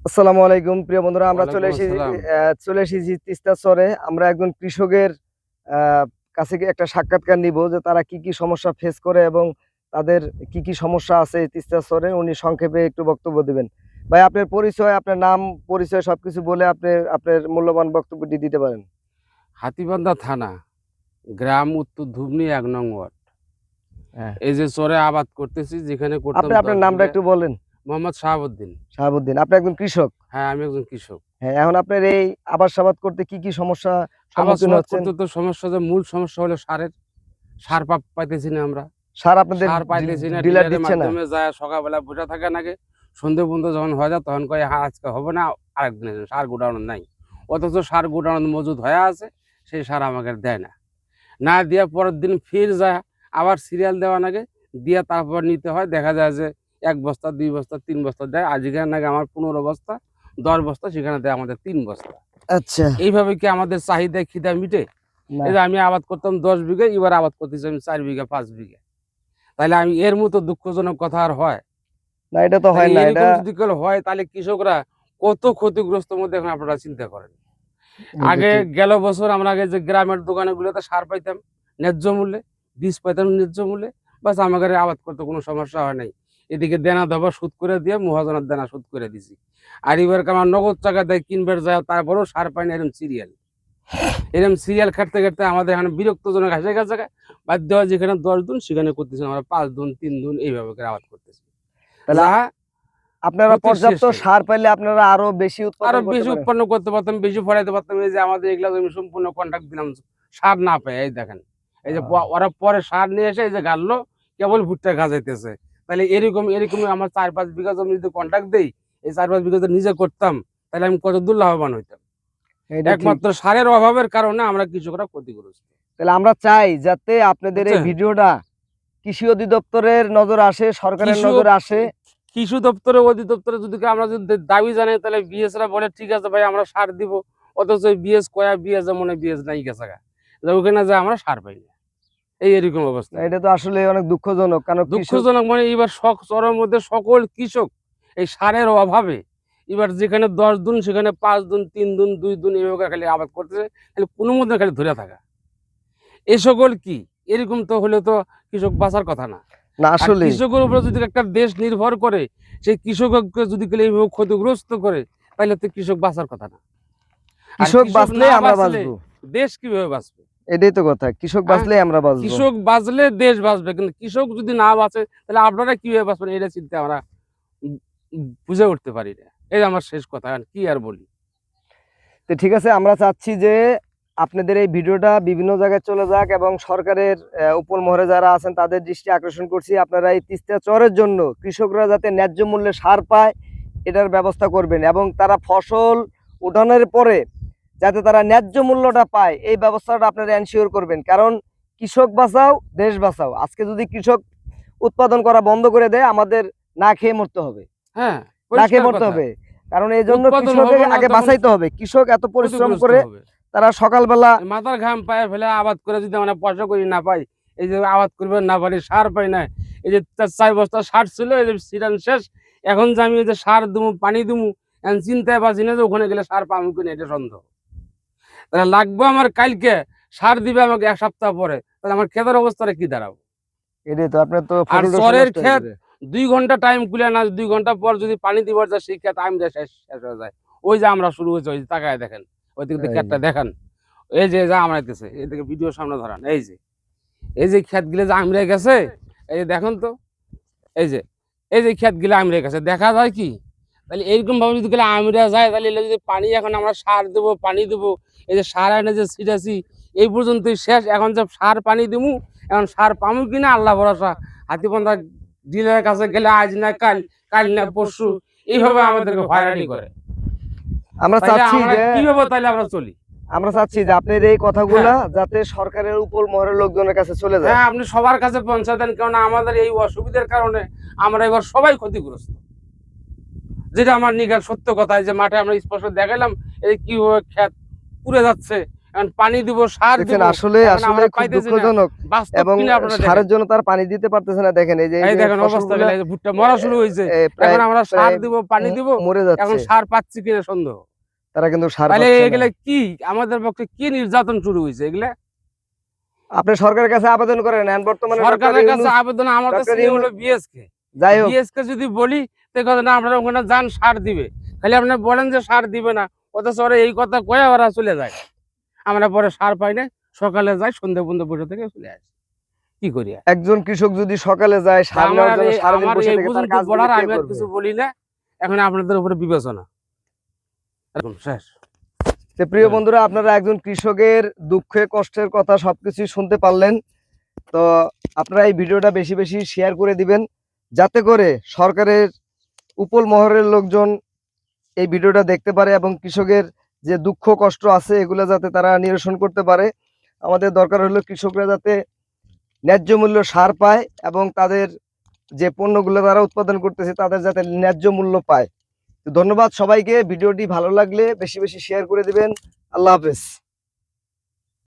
আসসালামু আলাইকুম প্রিয় বন্ধুরা আমরা চলে এসেছি চলে এসেছি তিস্তা চরে। আমরা একজন কৃষকের কাছে একটা সাক্ষাৎকার নিব যে তারা কি কি সমস্যা ফেস করে এবং তাদের কি কি সমস্যা আছে তিস্তা চরে। উনি সংক্ষেপে একটু বক্তব্য দিবেন। ভাই আপনার পরিচয় আপনার নাম পরিচয় সবকিছু বলে আপনি আপনার মূল্যবান বক্তব্যটি দিতে পারেন। হাতিবান্ধা থানা গ্রাম উত্তর ধুবনি এক নং ওয়ার্ড। হ্যাঁ। এই যে চরে আবাদ করতেছি যেখানে আপনি আপনার নামটা একটু বলেন। মোহাম্মদ শাহাবুদ্দিন। শাহাবুদ্দিন আপনি একজন কৃষক? হ্যাঁ আমি একজন কৃষক। হ্যাঁ এখন আপনার এই আবাস আবাদ করতে কি কি সমস্যা সম্মুখীন হচ্ছেন? তো সমস্যা যে মূল সমস্যা হলো সারের। সার পাপ পাইতেছি না আমরা। সার আপনাদের সার পাইতেছি না ডিলার দিচ্ছে না। মাধ্যমে যায় সকালবেলা বসে থাকে নাকি সন্ধে পর্যন্ত যখন হয়ে যায় তখন কয় হ্যাঁ আজকে হবে না আরেকদিন। সার গোডাউন নাই। অথচ সার গোডাউন মজুদ হয়ে আছে সেই সার আমাকে দেয় না। না দিয়ে পরের দিন ফির যায় আবার সিরিয়াল দেওয়া নাকি দিয়ে তারপর নিতে হয়। দেখা যায় যে এক বস্তা দুই বস্তা তিন বস্তা দেয়। আজকে নাকি আমার পনেরো বস্তা দশ বস্তা সেখানে দেয় আমাদের তিন বস্তা। আচ্ছা। এইভাবে কি আমাদের চাহিদা খিদা মিটে? এই যে আমি আবাদ করতাম দশ বিঘে এবার আবাদ করতেছি আমি চার বিঘা পাঁচ বিঘে। তাহলে আমি এর মতো দুঃখজনক কথা আর হয়? না এটা তো হয় না এটা যদি কেউ হয় তাহলে কৃষকরা কত ক্ষতিগ্রস্ত মধ্যে এখন আপনারা চিন্তা করেন। আগে গেল বছর আমরা আগে যে গ্রামের দোকানে গুলোতে সার পাইতাম ন্যায্য মূল্যে বীজ পাইতাম ন্যায্য মূল্যে বাস আমাদের আবাদ করতে কোনো সমস্যা হয় নাই। এদিকে দেনা দেবা সুদ করে দিয়ে মহাজনের দেনা সুদ করে দিছি। আর এবার আমার নগদ টাকা দেয় কিনবার যায় তারপরেও সার পাই না এরকম সিরিয়াল এরকম সিরিয়াল খাটতে খাটতে আমাদের এখানে বিরক্তজনক হাসে গেছে বাধ্য হয় যেখানে দশ দিন সেখানে করতেছি আমরা পাঁচ দিন তিন দিন এইভাবে করে আবাদ করতেছি। তাহলে আপনারা পর্যাপ্ত সার পাইলে আপনারা আরও বেশি উৎপাদন আরও বেশি উৎপন্ন করতে পারতাম বেশি ফলাইতে পারতাম। এই যে আমাদের এগুলা জমি সম্পূর্ণ কন্ট্রাক্ট দিলাম সার না পাই এই দেখেন। এই যে ওরা পরে সার নিয়ে এসে এই যে গাড়লো কেবল ভুট্টা গাছাইতেছে তাহলে এরকম এরকমই আমার চার পাঁচ বিঘা জমি যদি কন্ট্রাক্ট দেই এই চার পাঁচ বিঘা নিজে করতাম তাহলে আমি কত দূর লাভবান হইতাম একমাত্র সারের অভাবের কারণে আমরা কৃষকরা ক্ষতিগ্রস্ত। তাহলে আমরা চাই যাতে আপনাদের এই ভিডিওটা কৃষি অধিদপ্তরের নজর আসে সরকারের নজর আসে। কৃষি দপ্তরে অধিদপ্তরে যদি আমরা যদি দাবি জানাই তাহলে বিএস রা বলে ঠিক আছে ভাই আমরা সার দিব। অথচ বিএস কয়া বিএস মনে বিএস নাই গেছে যে ওখানে যে আমরা সার পাই না। এই এরকম অবস্থা। এটা তো আসলে অনেক দুঃখজনক কারণ দুঃখজনক মানে এবার শখ চরের মধ্যে সকল কৃষক এই সারের অভাবে এবার যেখানে দশ দিন সেখানে পাঁচ দিন তিন দিন দুই দিন এইভাবে খালি আবাদ করতেছে খালি কোনো মধ্যে খালি ধরে থাকা। এ সকল কি? এরকম তো হলে তো কৃষক বাঁচার কথা না। না আসলে কৃষকের উপরে যদি একটা দেশ নির্ভর করে সেই কৃষককে যদি এইভাবে ক্ষতিগ্রস্ত করে তাহলে তো কৃষক বাঁচার কথা না। কৃষক বাঁচলে আমরা বাঁচবো। দেশ কীভাবে বাঁচবে? এটাই তো কথা। কৃষক বাঁচলে আমরা বাঁচবো। কৃষক বাঁচলে দেশ বাঁচবে কিন্তু কৃষক যদি না বাঁচে তাহলে আপনারা কীভাবে বাঁচবেন? এটা চিন্তা আমরা বুঝে উঠতে পারি না। এই আমার শেষ কথা আর কি আর বলি? তো ঠিক আছে আমরা চাচ্ছি যে আপনাদের এই ভিডিওটা বিভিন্ন জায়গায় চলে যাক এবং সরকারের উপর মহরে যারা আছেন তাদের দৃষ্টি আকর্ষণ করছি। আপনারা এই তিস্তা চরের জন্য কৃষকরা যাতে ন্যায্য মূল্যে সার পায় এটার ব্যবস্থা করবেন এবং তারা ফসল উঠানোর পরে যাতে তারা ন্যায্য মূল্যটা পায় এই ব্যবস্থাটা আপনারা এনশিওর করবেন। কারণ কৃষক বাঁচাও দেশ বাঁচাও। আজকে যদি কৃষক উৎপাদন করা বন্ধ করে দেয় আমাদের না খেয়ে মরতে হবে। হ্যাঁ না খেয়ে মরতে হবে। কারণ এই জন্য কৃষকের আগে বাঁচাইতে হবে। কৃষক এত পরিশ্রম করে তারা সকালবেলা মাথার ঘাম পায়ে ফেলে আবাদ করে যদি আমরা পয়সা করি না পাই এই যে আবাদ করবে না পারি সার পাই না। এই যে চার বস্তা সার ছিল এই যে সিরান শেষ। এখন যে আমি যে সার দুমু পানি দুমু এখন চিন্তায় পাচ্ছি না যে ওখানে গেলে সার পাবো কিনা এটা সন্দেহ। তাহলে লাগবে আমার কালকে সার দিবে আমাকে এক সপ্তাহ পরে তাহলে আমার ক্ষেতের অবস্থাটা কি দাঁড়াবো? এটাই তো আপনার তো আর চরের ক্ষেত দুই ঘণ্টা টাইম কুলে না দুই ঘণ্টা পর যদি পানি দিবার যায় সেই ক্ষেত আমি শেষ শেষ হয়ে যায়। ওই যে আমরা শুরু হয়েছে ওই যে তাকায় দেখেন ওই দিকে ক্ষেতটা দেখান এই যে যা এই দিকে ভিডিও সামনে ধরান এই যে এই যে ক্ষেতগুলো যে আমরে গেছে এই যে দেখুন তো এই যে এই যে ক্ষেতগুলো আমরে গেছে দেখা যায় কি? তাহলে এইরকম ভাবে যদি গেলে আমরা যায় তাহলে এগুলো যদি পানি এখন আমরা সার দেবো পানি দেবো এই যে সার এনে যে ছিটাছি এই পর্যন্তই শেষ। এখন যে সার পানি দেবো এখন সার পামু কিনা আল্লাহ ভরসা। হাতিবন্ধা ডিলারের কাছে গেলে আজ না কাল কাল না পরশু এইভাবে আমাদেরকে হয়রানি করে। আমরা চাচ্ছি যে কীভাবে তাহলে আমরা চলি। আমরা চাচ্ছি যে আপনার এই কথাগুলা যাতে সরকারের উপর মহরের লোকজনের কাছে চলে যায়। হ্যাঁ আপনি সবার কাছে পৌঁছে দেন কারণ আমাদের এই অসুবিধার কারণে আমরা এবার সবাই ক্ষতিগ্রস্ত। যেটা আমার নিগার সত্য কথা যে মাঠে আমরা স্পষ্ট দেখালাম এই কীভাবে ক্ষেত পুড়ে যাচ্ছে পানি দিব সার দিব দেখছেন আসলে আসলে খুব না। দুঃখজনক এবং দেখেন। সারের জন্য তার পানি দিতে পারতেছে না দেখেন এই যে এই দেখেন অবস্থা ফসলগুলো, এই যে ভুট্টা মরা শুরু হয়েছে। এখন আমরা সার দিব পানি দিব মরে এখন সার পাচ্ছি কিনা সন্দেহ। তারা কিন্তু সার পাচ্ছে এগুলা কি? আমাদের পক্ষে কি নির্যাতন শুরু হয়েছে এগুলা? আপনি সরকারের কাছে আবেদন করেন বর্তমানে সরকারের কাছে আবেদন আমার কাছে হলো বিএসকে যাই হোক। বিএসকে যদি বলি কথা না আপনারা ওখানে যান সার দিবে। খালি আপনি বলেন যে সার দিবে না অথচ ওরা এই কথা কয়ে ওরা চলে যায়। আমরা পরে সার পাই না সকালে যাই সন্ধ্যা পর্যন্ত বসে থেকে চলে আসি। কি করি একজন কৃষক যদি সকালে যায় সার বলার আমি আর কিছু বলি না। এখন আপনাদের উপরে বিবেচনা। শেষ। প্রিয় হ্যাঁ। বন্ধুরা আপনারা একজন কৃষকের দুঃখে কষ্টের কথা সবকিছু শুনতে পারলেন। তো আপনারা এই ভিডিওটা বেশি বেশি শেয়ার করে দিবেন যাতে করে সরকারের উপল মহরের লোকজন এই ভিডিওটা দেখতে পারে এবং কৃষকের যে দুঃখ, কষ্ট আছে, এগুলো যাতে তারা নিরসন করতে পারে। আমাদের দরকার হলো কৃষকরা যাতে ন্যায্য মূল্য সার পায় এবং তাদের যে পণ্যগুলো তারা উৎপাদন করতেছে, তাদের যাতে ন্যায্য মূল্য পায়। ধন্যবাদ সবাইকে। ভিডিওটি ভালো লাগলে বেশি বেশি শেয়ার করে দিবেন। আল্লাহ হাফেজ।